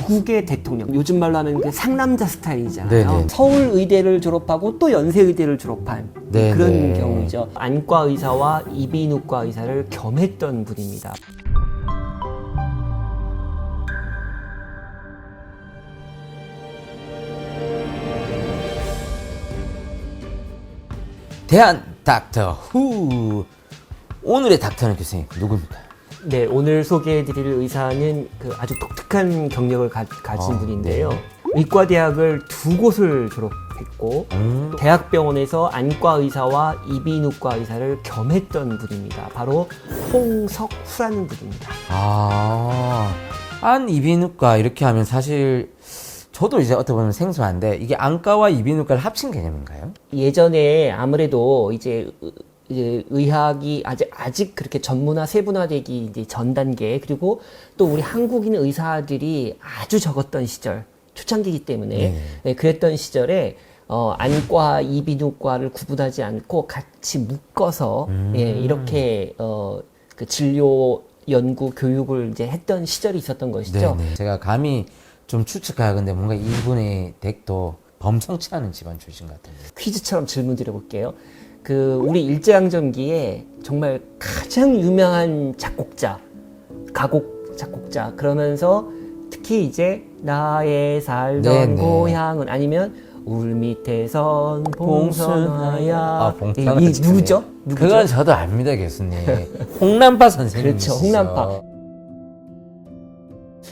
구국의 대통령. 요즘 말로 하면 그 상남자 스타일이잖아요. 네네. 서울 의대를 졸업하고 또 연세 의대를 졸업한 네네. 그런 경우죠. 안과 의사와 이비인후과 의사를 겸했던 분입니다. 대한 닥터 후 오늘의 닥터는 교수님 누굽니까? 네, 오늘 소개해드릴 의사는 그 아주 독특한 경력을 가, 진 아, 분인데요. 의과대학을 두 곳을 졸업했고 음. 대학병원에서 안과 의사와 이비인후과 의사를 겸했던 분입니다. 바로 홍석후라는 분입니다. 아, 안 이비인후과 이렇게 하면 사실 저도 이제 어떻게 보면 생소한데 이게 안과와 이비인후과를 합친 개념인가요? 예전에 아무래도 이제 의- 이제 의학이 아직 아직 그렇게 전문화 세분화되기 이제 전 단계 그리고 또 우리 한국인 의사들이 아주 적었던 시절 초창기이기 때문에 네. 네, 그랬던 시절에 어, 안과 이비인후과를 구분하지 않고 같이 묶어서 예, 이렇게 어, 그 진료 연구 교육을 이제 했던 시절이 있었던 것이죠. 네네. 제가 감히 좀 추측하건데 뭔가 이분의 댁도 범성치 않은 집안 출신 같은데. 퀴즈처럼 질문 드려볼게요. 그 우리 일제강점기에 정말 가장 유명한 작곡자, 가곡 작곡자 그러면서 특히 이제 나의 살던 네네. 고향은 아니면 울 밑에선 봉선화야 아, 봉선화 이. 누구죠? 누구죠? 그건 저도 압니다, 교수님. 홍남파 선생님이시죠. 그렇죠, 홍남파.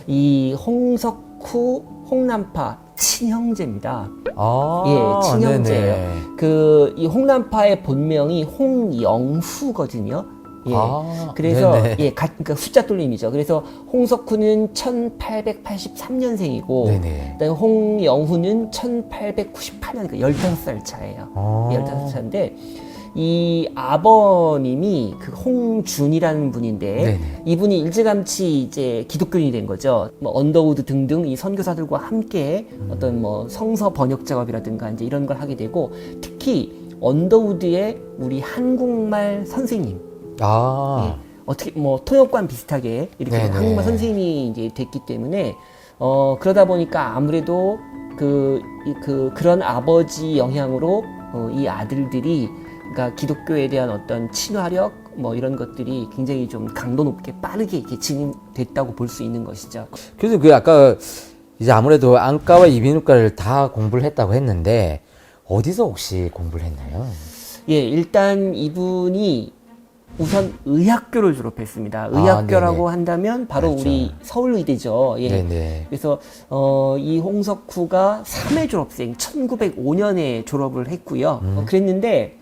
이 홍석후, 홍남파 친형제입니다. 아, 예, 친형제예요. 그 이 홍남파의 본명이 홍영후거든요. 예. 아, 그래서 네네. 예, 가, 그러니까 숫자 돌림이죠. 그래서 홍석후는 1883년생이고 네네. 그다음에 홍영후는 1898년 그러니까 15살 차예요. 아. 15살인데 이 아버님이 그 홍준이라는 분인데 네네. 이분이 일찌감치 이제 기독교인이 된 거죠. 뭐 언더우드 등등 이 선교사들과 함께 어떤 뭐 성서 번역 작업이라든가 이제 이런 걸 하게 되고 특히 언더우드의 우리 한국말 선생님 아, 예, 어떻게 뭐 통역관 비슷하게 이렇게 네네. 한국말 선생님이 이제 됐기 때문에 어 그러다 보니까 아무래도 그, 이- 그 그런 아버지 영향으로 어, 이 아들들이 그러니까 기독교에 대한 어떤 친화력 뭐 이런 것들이 굉장히 좀 강도 높게 빠르게 이렇게 진행됐다고 볼 수 있는 것이죠. 그래서 그 아까 이제 아무래도 안과와 이비인후과를 다 공부를 했다고 했는데 어디서 혹시 공부를 했나요? 예, 일단 이분이 우선 의학교를 졸업했습니다. 아, 의학교라고 네네. 한다면 바로 맞죠. 우리 서울의대죠. 예. 네네. 그래서 어, 이 홍석후가 3회 졸업생 1905년에 졸업을 했고요. 음. 어, 그랬는데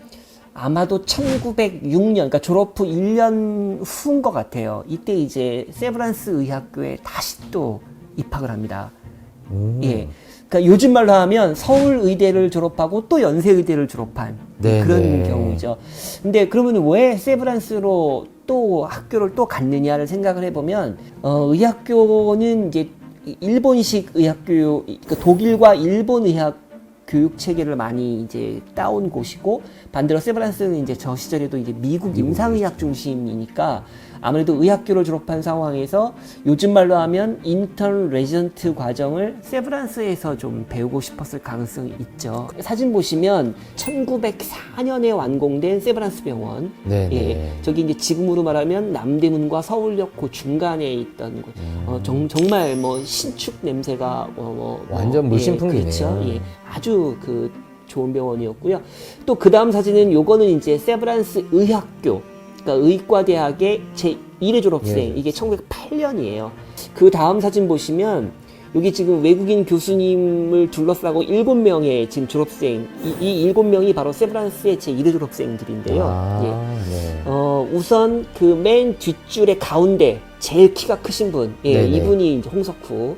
아마도 1906년 그러니까 졸업 후 1년 후인 것 같아요. 이때 이제 세브란스 의학교에 다시 또 입학을 합니다. 오. 예. 그러니까 요즘 말로 하면 서울 의대를 졸업하고 또 연세 의대를 졸업한 네네. 그런 경우죠. 근데 그러면 왜 세브란스로 또 학교를 또 갔느냐를 생각을 해보면 어, 의학교는 이제 일본식 의학교, 그러니까 독일과 일본 의학 교육 체계를 많이 이제 따온 곳이고 반대로 세브란스는 이제 저 시절에도 이제 미국 임상의학 중심이니까 아무래도 의학교를 졸업한 상황에서 요즘 말로 하면 인턴 레지던트 과정을 세브란스에서 좀 배우고 싶었을 가능성이 있죠. 사진 보시면 1904년에 완공된 세브란스 병원. 네네. 예, 저기 이제 지금으로 말하면 남대문과 서울역 그 중간에 있던 곳. 어, 정, 정말 뭐 신축 냄새가 어, 뭐, 뭐, 완전 물씬풍기네요. 그렇죠. 예, 아주 그 좋은 병원이었고요. 또 그 다음 사진은 요거는 이제 세브란스 의학교, 그러니까 의과대학의 제 1회 졸업생. 예. 이게 1908년이에요. 그 다음 사진 보시면 여기 지금 외국인 교수님을 둘러싸고 일곱 명의 지금 졸업생, 이, 이 일곱 명이 바로 세브란스의 제 1회 졸업생들인데요. 아, 예. 네. 어, 우선 그 맨 뒷줄의 가운데 제일 키가 크신 분, 예, 네네. 이분이 이제 홍석후,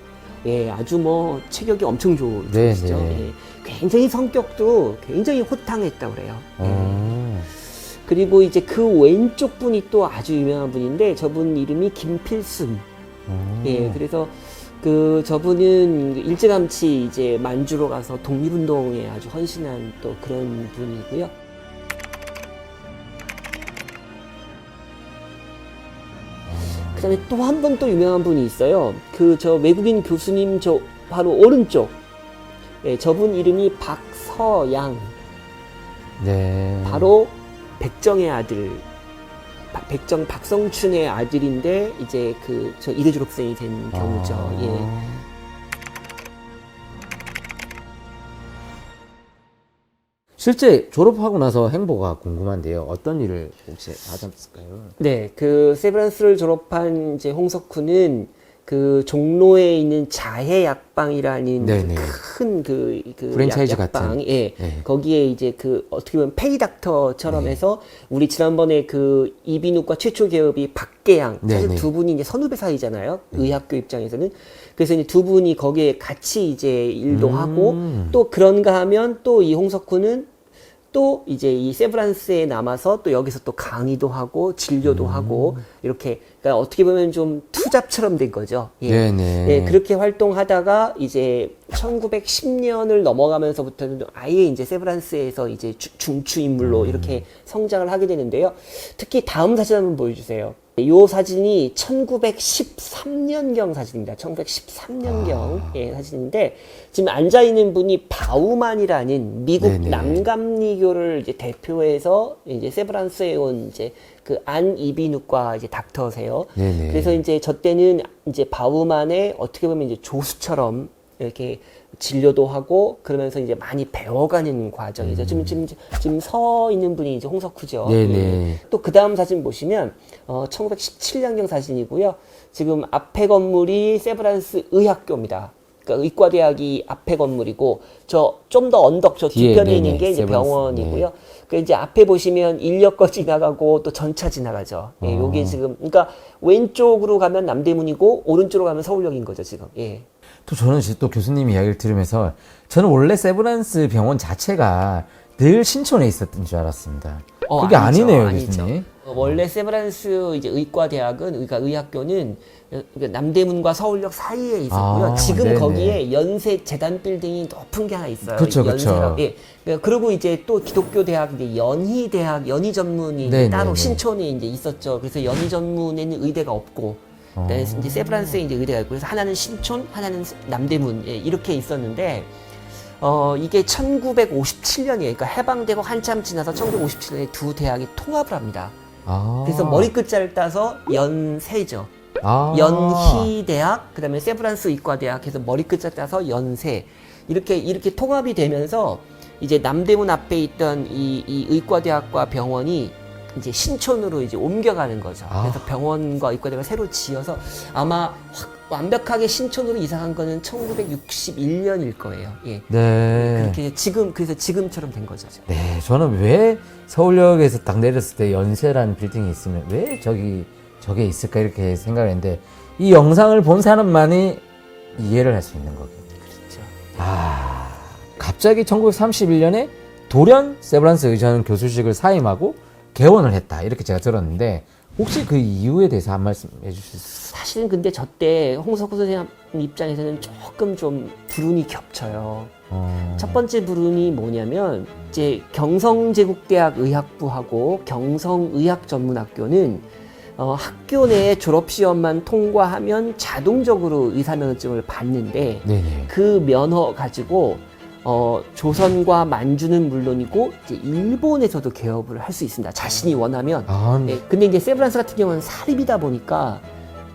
예, 아주 뭐 체격이 엄청 좋으시죠. 예, 굉장히 성격도 굉장히 호탕했다고 그래요. 예. 어. 그리고 이제 그 왼쪽 분이 또 아주 유명한 분인데 저분 이름이 김필순. 어. 예, 그래서 그 저분은 일찌감치 이제 만주로 가서 독립운동에 아주 헌신한 또 그런 분이고요. 그다음에 또 한 분 또 유명한 분이 있어요. 그 저 외국인 교수님 저 바로 오른쪽. 예, 저분 이름이 박서양. 네. 바로 백정의 아들. 박- 백정 박성춘의 아들인데 이제 그 저 이대 졸업생이 된 경우죠. 아. 예. 실제 졸업하고 나서 행보가 궁금한데요. 어떤 일을 혹시 하셨을까요? 네, 그 세브란스를 졸업한 이제 홍석훈은 그 종로에 있는 자해 약방이라는 네네. 큰그 그 프랜차이즈 약- 약방, 같은. 예, 네. 거기에 이제 그 어떻게 보면 페이 닥터처럼 네. 해서 우리 지난번에 그 이비인후과 최초 개업이 박계양 사실 네네. 두 분이 이제 선후배 사이잖아요. 의학교 입장에서는 그래서 이제 두 분이 거기에 같이 이제 일도 음. 하고 또 그런가 하면 또 이 홍석훈은 또 이제 이 세브란스에 남아서 또 여기서 또 강의도 하고 음. 진료도 하고 이렇게 그러니까 어떻게 보면 좀 투잡처럼 된 거죠. 예. 네네. 예, 그렇게 활동하다가 이제 1910년을 넘어가면서부터는 아예 이제 세브란스에서 이제 주- 중추 인물로 이렇게 성장을 하게 되는데요. 특히 다음 사진 한번 보여주세요. 이 사진이 1913년경 사진입니다. 1913년경 예, 사진인데 지금 앉아 있는 분이 바우만이라는 미국 네네. 남감리교를 이제 대표해서 이제 세브란스에 온 이제 그 안 이비인후과 이제 닥터세요. 네네. 그래서 이제 저 때는 이제 바우만의 어떻게 보면 이제 조수처럼 이렇게 진료도 하고 그러면서 이제 많이 배워가는 과정이죠. 지금 지금 지금 서 있는 분이 이제 홍석후죠. 음. 네네. 또 그 다음 사진 보시면 어 1917년경 사진이고요. 지금 앞에 건물이 세브란스 의학교입니다. 그러니까 의과대학이 앞에 건물이고 저 좀 더 언덕 저 뒤편에 네네, 있는 게 이제 세브란스, 병원이고요. 그 이제 앞에 보시면 인력거 지나가고 또 전차 지나가죠. 예, 아. 요게 지금 그러니까 왼쪽으로 가면 남대문이고 오른쪽으로 가면 서울역인 거죠 지금. 예. 또 저는 이제 또 교수님 이야기를 들으면서 저는 원래 세브란스 병원 자체가 늘 신촌에 있었던 줄 알았습니다. 어, 그게 아니죠, 아니네요. 교수님. 어, 원래 세브란스 이제 의과 대학은 그러니까 의학교는 그러니까 남대문과 서울역 사이에 있었고요. 아, 지금 네네. 거기에 연세 재단 빌딩이 높은 게 하나 있어요. 그쵸. 연세라고. 예. 그러니까 그리고 이제 또 기독교 대학 이제 연희 대학 연희 전문이 네네네. 따로 신촌에 이제 있었죠. 그래서 연희 전문에는 의대가 없고 어. 이제 세브란스에 이제 의대가 있고 그래서 하나는 신촌, 하나는 남대문 예, 이렇게 있었는데 어 이게 1957년이에요. 그러니까 해방되고 한참 지나서 1957년에 두 대학이 통합을 합니다. 아. 그래서 머리 끝자를 따서 연세죠. 아. 연희 대학, 그다음에 세브란스 의과대학 해서 머리 끝자 따서 연세 이렇게 이렇게 통합이 되면서 이제 남대문 앞에 있던 이, 이 의과대학과 병원이 이제 신촌으로 이제 옮겨가는 거죠. 아. 그래서 병원과 의과대학을 새로 지어서 아마 확 완벽하게 신촌으로 이사간 거는 1961년일 거예요. 예. 네. 그렇게 지금 그래서 지금처럼 된 거죠. 네, 저는 왜 서울역에서 딱 내렸을 때 연세라는 빌딩이 있으면 왜 저기 저게 있을까 이렇게 생각을 했는데 이 영상을 본 사람만이 이해를 할 수 있는 거거든요. 그렇죠. 아, 갑자기 1931년에 돌연 세브란스 의전 교수직을 사임하고 개원을 했다 이렇게 제가 들었는데 혹시 그 이유에 대해서 한 말씀 해주실 수 있어요? 사실은 근데 저 때 홍석호 선생님 입장에서는 조금 좀 불운이 겹쳐요. 어... 첫 번째 불운이 뭐냐면 이제 경성제국대학 의학부하고 경성의학전문학교는 어, 학교 내 졸업 시험만 통과하면 자동적으로 의사 면허증을 받는데 네네. 그 면허 가지고 어, 조선과 만주는 물론이고 이제 일본에서도 개업을 할 수 있습니다. 자신이 원하면. 아, 네, 근데 이제 세브란스 같은 경우는 사립이다 보니까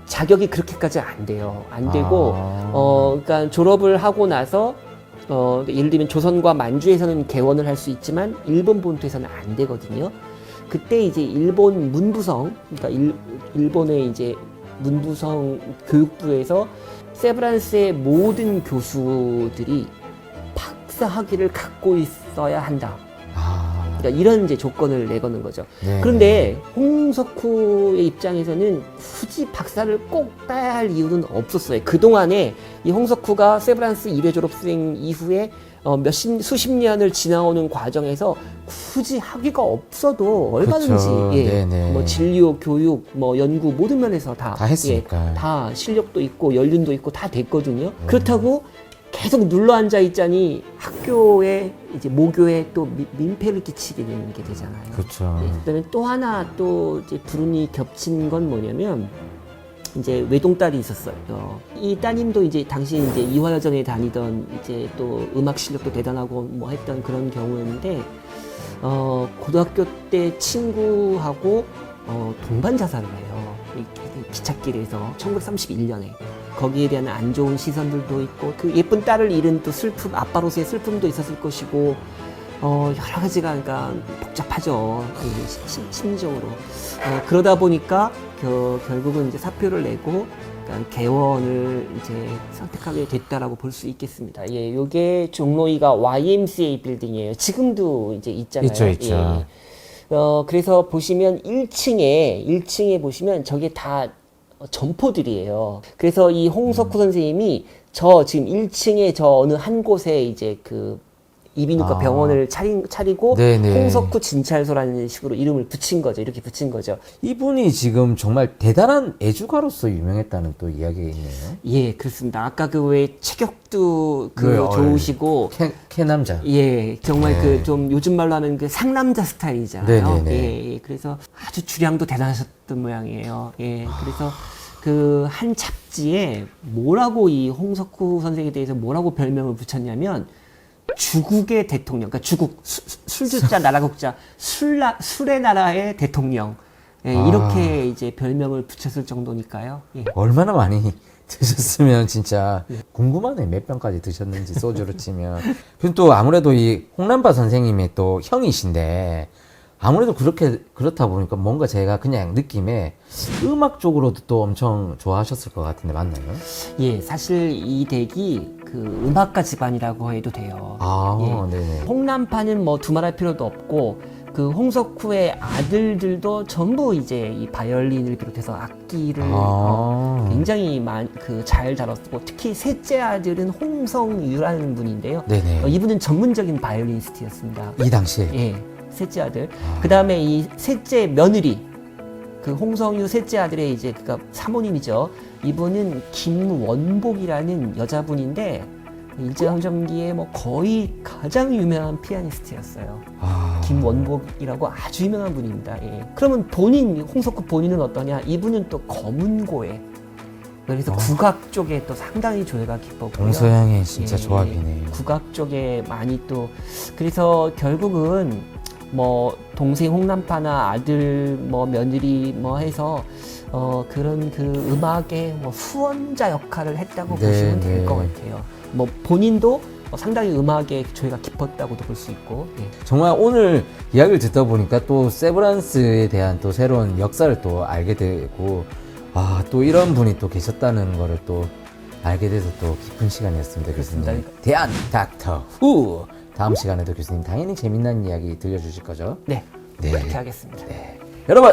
자격이 그렇게까지 안 돼요. 안 되고 아. 어, 그러니까 졸업을 하고 나서 어, 예를 들면 조선과 만주에서는 개원을 할 수 있지만 일본 본토에서는 안 되거든요. 그때 이제 일본 문부성, 그러니까 일, 일본의 이제 문부성 교육부에서 세브란스의 모든 교수들이 학위를 갖고 있어야 한다. 아, 그러니까 이런 이제 조건을 내거는 거죠. 네. 그런데 홍석후의 입장에서는 굳이 박사를 꼭 따야 할 이유는 없었어요. 그동안에 이 홍석후가 세브란스 2회 졸업생 이후에 어, 몇십, 수십 년을 지나오는 과정에서 굳이 학위가 없어도 얼마든지, 그쵸. 예, 네네. 뭐 진료, 교육, 뭐 연구 모든 면에서 다, 다 했으니까. 예, 다 실력도 있고 연륜도 있고 다 됐거든요. 그렇다고 계속 눌러 앉아 있자니 학교에 이제 모교에 또 미- 민폐를 끼치게 되는 게 되잖아요. 그렇죠. 네, 그다음에 또 하나 또 이제 불운이 겹친 건 뭐냐면 이제 외동딸이 있었어요. 이 따님도 이제 당시 이제 이화여전에 다니던 이제 또 음악 실력도 대단하고 뭐 했던 그런 경우였는데 어 고등학교 때 친구하고 어 동반 자살을 해요. 기찻길에서 1931년에 거기에 대한 안 좋은 시선들도 있고 그 예쁜 딸을 잃은 또 슬픔 아빠로서의 슬픔도 있었을 것이고 어 여러 가지가 그러니까 복잡하죠 이 시- 시- 심리적으로 어, 그러다 보니까 겨, 결국은 이제 사표를 내고 그러니까 개원을 이제 선택하게 됐다라고 볼 수 있겠습니다. 예, 요게 종로이가 YMCA 빌딩이에요. 지금도 이제 있잖아요. 있죠, 있죠. 예. 어, 그래서 보시면 1층에 1층에 보시면 저게 다 어, 점포들이에요. 그래서 이 홍석후 음. 선생님이 저 지금 1층에 저 어느 한 곳에 이제 그 이비인후과 아. 병원을 차린, 차리고 네네. 홍석후 진찰소라는 식으로 이름을 붙인 거죠. 이렇게 붙인 거죠. 이분이 지금 정말 대단한 애주가로서 유명했다는 또 이야기가 있네요. 예, 그렇습니다. 아까 그 왜 체격도 그 네, 어, 좋으시고 캐, 캐남자. 예, 정말 네. 그좀 요즘 말로 하면 그 상남자 스타일이잖아요. 네네네. 예, 예, 그래서 아주 주량도 대단하셨던 모양이에요. 예, 그래서 그한 잡지에 뭐라고 이 홍석후 선생에 대해서 뭐라고 별명을 붙였냐면 주국의 대통령, 그러니까 주국 수- 술주자 나라 국자 술라 술의 나라의 대통령. 예, 아. 이렇게 이제 별명을 붙였을 정도니까요. 예. 얼마나 많이 드셨으면 진짜 궁금하네 몇 병까지 드셨는지 소주로 치면 그리고 또 아무래도 이 홍남파 선생님의 또 형이신데 아무래도 그렇게 그렇다 보니까 뭔가 제가 그냥 느낌에 음악 쪽으로도 또 엄청 좋아하셨을 것 같은데 맞나요? 예, 사실 이 댁이 그 음악가 집안이라고 해도 돼요. 아 예. 네네 홍남파는 뭐 두말할 필요도 없고 그 홍석후의 아들들도 전부 이제 이 바이올린을 비롯해서 악기를 어, 아 굉장히 그잘 다뤘고 특히 셋째 아들은 홍성유라는 분인데요. 네네 어, 이분은 전문적인 바이올리니스트였습니다. 이 당시에 예, 셋째 아들. 그 다음에 이 셋째 며느리, 그 홍성유 셋째 아들의 이제 그니까 사모님이죠. 이분은 김원복이라는 여자분인데 일제강점기에 뭐 거의 가장 유명한 피아니스트였어요. 아 김원복이라고 아주 유명한 분입니다. 예. 그러면 본인 홍석구 본인은 어떠냐? 이분은 또 검은고에 그래서 국악 쪽에 또 상당히 조예가 깊었고요. 동서양의 진짜 예, 조합이네요. 국악 쪽에 많이 또 그래서 결국은 뭐 동생 홍남파나 아들 뭐 며느리 뭐 해서 어 그런 그 음악의 뭐 후원자 역할을 했다고 네, 보시면 될 네. 것 같아요. 뭐 본인도 어, 상당히 음악에 조예가 깊었다고도 볼 수 있고 예. 정말 오늘 이야기를 듣다 보니까 또 세브란스에 대한 또 새로운 역사를 또 알게 되고 아 또 이런 분이 또 계셨다는 거를 또 알게 돼서 또 기쁜 시간이었습니다 그렇습니다. 교수님 대한 닥터 후 다음 시간에도 교수님 당연히 재미난 이야기 들려주실 거죠 네, 네. 그렇게 하겠습니다. 여러분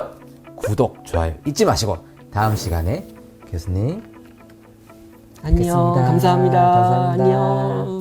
구독 좋아요 잊지 마시고 다음 시간에 교수님 안녕, 뵙겠습니다. 감사합니다. 감사합니다. 안녕.